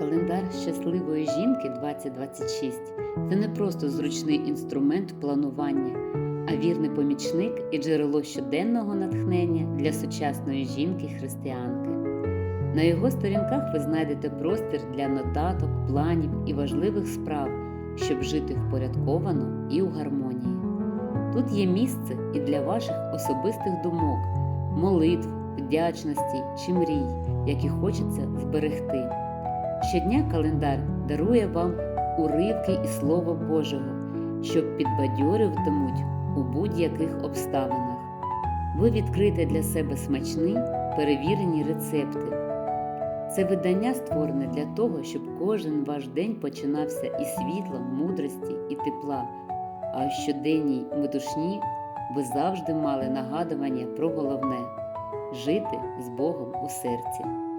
Календар щасливої жінки 2026 це не просто зручний інструмент планування, а вірний помічник і джерело щоденного натхнення для сучасної жінки-християнки. На його сторінках ви знайдете простір для нотаток, планів і важливих справ, щоб жити впорядковано і у гармонії. Тут є місце і для ваших особистих думок, молитв, вдячності чи мрій, які хочеться зберегти. Щодня календар дарує вам уривки і Слова Божого, що підбадьорюватимуть у будь-яких обставинах. Ви відкрите для себе смачні, перевірені рецепти. Це видання створене для того, щоб кожен ваш день починався із світла, мудрості і тепла, а у щоденній метушні ви завжди мали нагадування про головне жити з Богом у серці.